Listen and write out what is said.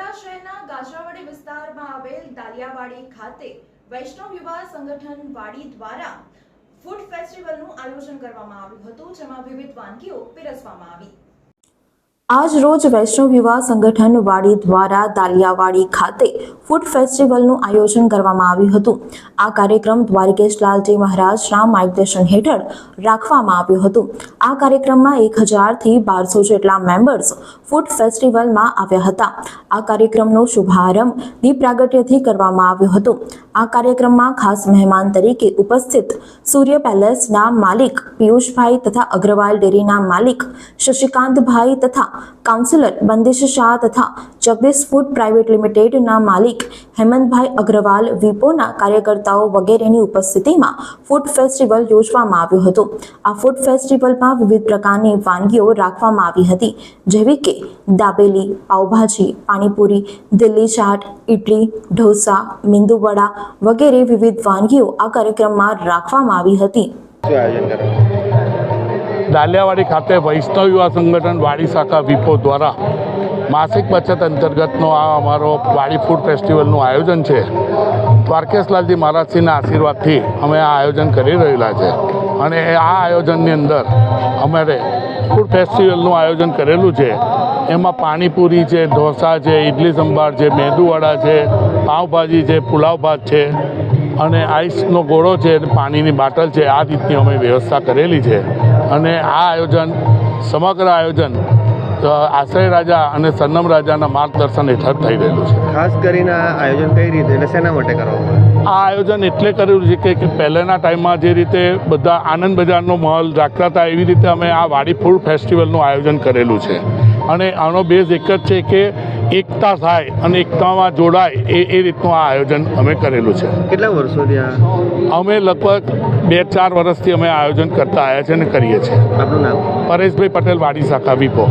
વડોદરા શહેરના ગાજરાવાડી વિસ્તારમાં આવેલ દાલિયાવાડી ખાતે વૈષ્ણવ યુવા સંગઠન વાડી દ્વારા ફૂડ ફેસ્ટિવલનું આયોજન કરવામાં આવ્યું હતું, જેમાં વિવિધ વાનગીઓ પીરસવામાં આવી. આજ રોજ વૈષ્ણવ યુવા સંગઠન વાડી દ્વારા દાલિયાવાડી ખાતે ફૂડ ફેસ્ટિવલનું આયોજન કરવામાં આવ્યું હતું. આ કાર્યક્રમ દ્વારકેશ લાલજી મહારાજના માર્ગદર્શન હેઠળ રાખવામાં આવ્યું હતું. આ કાર્યક્રમમાં એક હજારથી બારસો જેટલા મેમ્બર્સ ફૂડ ફેસ્ટિવલમાં આવ્યા હતા. આ કાર્યક્રમનો શુભારંભ દીપ પ્રાગટ્યથી કરવામાં આવ્યો હતો. આ કાર્યક્રમમાં ખાસ મહેમાન તરીકે ઉપસ્થિત સૂર્ય પેલેસના માલિક પિયુષભાઈ તથા અગ્રવાલ ડેરીના માલિક શશિકાંતભાઈ તથા કાઉન્સિલર બંદેશ શાહ તથા જગદીશ ફૂડ પ્રાઇવેટ લિમિટેડના માલિક હેમંતભાઈ અગ્રવાલ વિપોના કાર્યકર્તાઓ વગેરેની ઉપસ્થિતિમાં ફૂડ ફેસ્ટિવલ યોજવામાં આવ્યો હતો. આ ફૂડ ફેસ્ટિવલમાં વિવિધ પ્રકારની વાનગીઓ રાખવામાં આવી હતી, જેવી કે દાબેલી, પાઉભાજી, પાણીપુરી, દિલ્હી ચાટ ઇડલી ઢોસા મેંદુવડા વગેરે વિવિધ વાનગીઓ આ કાર્યક્રમમાં રાખવામાં આવી હતી. દાલિયાવાડી ખાતે વૈષ્ણવ યુવા સંગઠન વાડી શાખા વિપો દ્વારા માસિક બચત અંતર્ગતનો આ અમારો વાડી ફૂડ ફેસ્ટિવલનું આયોજન છે. દ્વારકેશલાલજી મહારાજસિંહના આશીર્વાદથી અમે આ આયોજન કરી રહેલા છે. અને આ આયોજનની અંદર અમારે ફૂડ ફેસ્ટિવલનું આયોજન કરેલું છે. એમાં પાણીપુરી છે, ઢોસા છે ઇડલી સંભાર છે, મેંદુવડા છે, પાવભાજી છે, પુલાવ ભાત છે અને આઈસનો ગોળો છે પાણીની બાટલ છે. આ રીતની અમે વ્યવસ્થા કરેલી છે. અને આ આયોજન સમગ્ર આયોજન આશ્રય રાજા અને સન્નમ રાજાના માર્ગદર્શન હેઠળ થઈ રહેલું છે. ખાસ કરીને આ આયોજન કઈ રીતે એટલે શેના માટે કરવામાં આ આયોજન એટલે કરેલું છે કે- કે પહેલાંના ટાઈમમાં જે રીતે બધા આનંદ બજારનો માહોલ રાખતા હતા એવી રીતે અમે આ વાડી ફૂડ ફેસ્ટિવલનું આયોજન કરેલું છે. અને આનો બેઝ એક જ છે કે એકતા થાય અને એકતામાં જોડાય એ એ રીતનું આ આયોજન અમે કરેલું છે. કેટલા વર્ષોથી અમે લગભગ બે ચાર વર્ષથી અમે આયોજન કરતા આવ્યા છે અને કરીએ છીએ. પરેશભાઈ પટેલ વાડી શાખા વિપો.